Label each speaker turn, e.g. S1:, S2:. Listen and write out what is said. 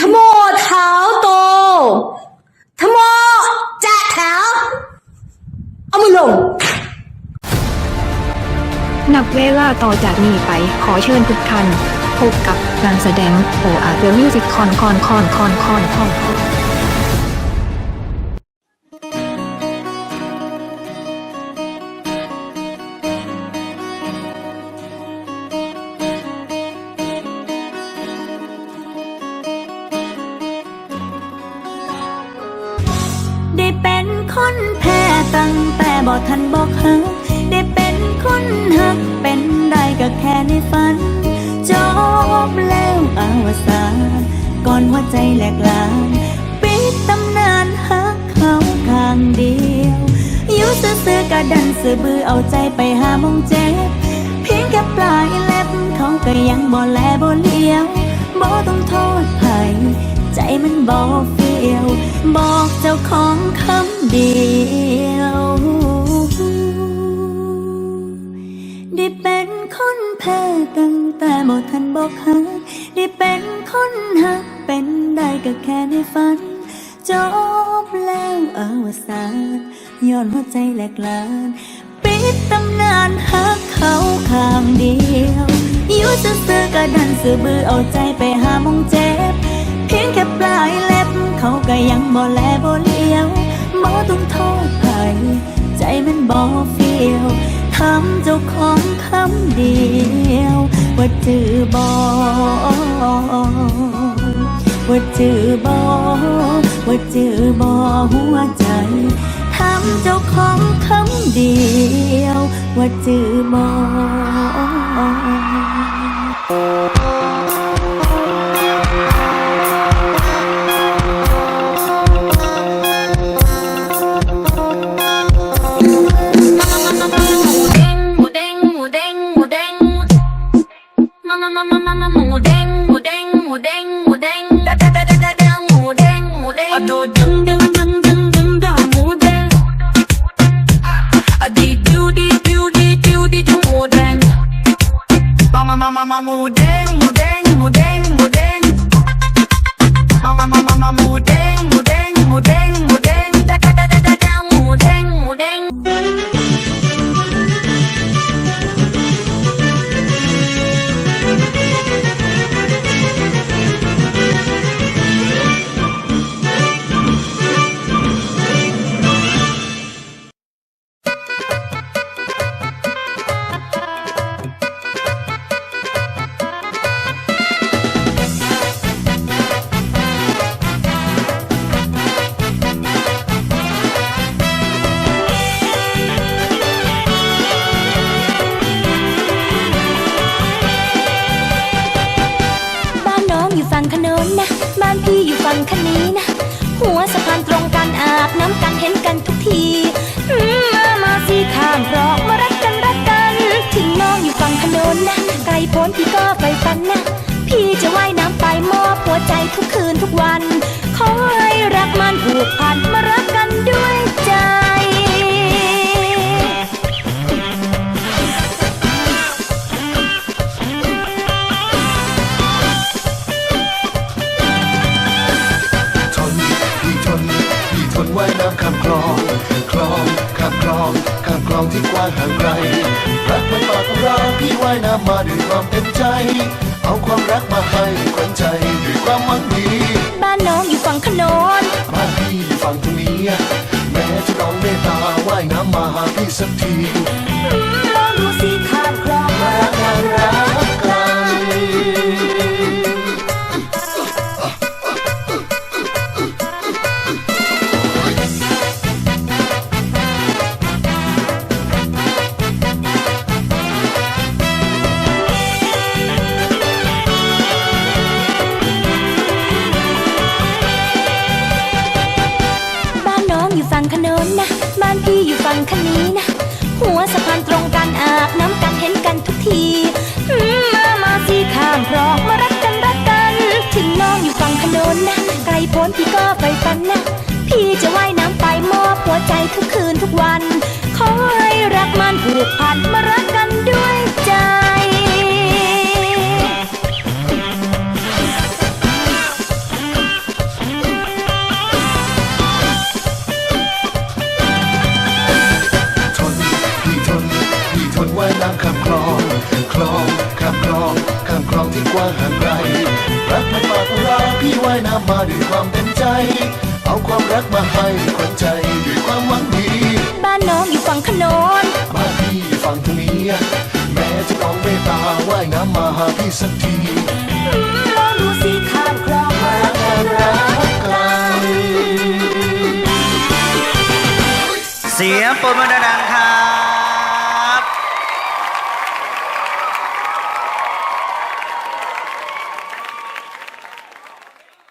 S1: ทโมเท้าโตทโมจะแถวเอามือลง
S2: นับเวลาต่อจากนี้ไปขอเชิญทุกท่านพบกับการแสดงโออาเดมิวสิกคอนคอนคอนคอนคอนคอน
S3: บอกทันบอกหักได้เป็นคนหักเป็นได้ก็แค่ในฝัน จบแล้วอาวสานก่อนหัวใจแหลกลานปิดตำนานหักเขาข้างเดียวอยู่ซื่อๆกะดันซื่อบือเอาใจไปหามองเจ็บเพียงแค่ปลายเล็บเขาก็ยังบ่แลบ่เลี้ยวบ่ต้องโทษไผใจมันบ่เฟียว บอกเจ้าของคำเดียว คนแพ้ตั้งแต่บ่ทันบอกหักได้เป็นคนหักเป็นได้ก็แค่ในฝัน จบแล้วอวสานย้อนหัวใจแหลกลาน ปิดตำนานหักเขาข้างเดียวอยู่ซื่อๆก็ดันซื่อบือเอาใจไปหามองเจ็บ เพียงแค่ปลายเล็บ เขาก็ยังบ่แลบ่เลี้ยวบ่ต้องโทษใครใจมันบ่เฟียวำเจ้าของคำเดียว ว่าจือบอว่าจือบอว่าจือบอหัวใจทำเจ้าของคำเดียว ว่าจือบ
S4: อ มามามามาหมูเฝั่
S3: งขนนนะ บ้านพี่อยู่ฝั่งคันนี้นะ หัวสะพานตรงกันอาบน้ำกันเห็นกันทุกทีมามาสีข้ามเพราะมารักกันรักกัน ถึงน้องอยู่ฝั่งขนนนะ ไกลโพ้นพี่ก็ไปฝันนะ พี่จะว่ายน้ำไปมอบหัวใจทุกคืนทุกวัน ขอให้รักมันผูกพันมา
S5: ลองคลองข้ามคลองข้ามคลองที่กว้างห่างไกล รักมันปากของเราพี่ว่ายน้ำมาด้วยความเต็มใจ เอาความรักมาให้ขวัญใจด้วยความหวังดี
S3: บ้านน้องอยู่ฝั่งขนน
S5: บ้านพี่อยู่ฝั่งตรงนี้แม้จะน้องเมตตาว่ายน้ำมาหาพี่สักที
S3: ฝั่งขนนนะ บ้านพี่อยู่ฝั่งคันนี้นะ หัวสะพานตรงกันอาบน้ำกันเห็นกันทุกทีมามาสิข้ามคลองมารักกันรักกัน ถึงน้องอยู่ฝั่งขนนนะ ไกลพ้นพี่ก็
S5: ไกลรักมันมากกว่าราพี่ว่ายน้ำมาด้วยความเต็มใจ เอาความรักมาให้คนใจด้วยความหวังดี
S3: บ้านน้องอยู่ฝั่งขนน
S5: มาพี่ฟังทางนี้แม้จะต้องเมตตาว่ายน้ำมาหาพี่สักที
S3: ลองดูสิข้ามคลองมารักกันรักกัน
S6: เสียงปรบมือดังๆครับ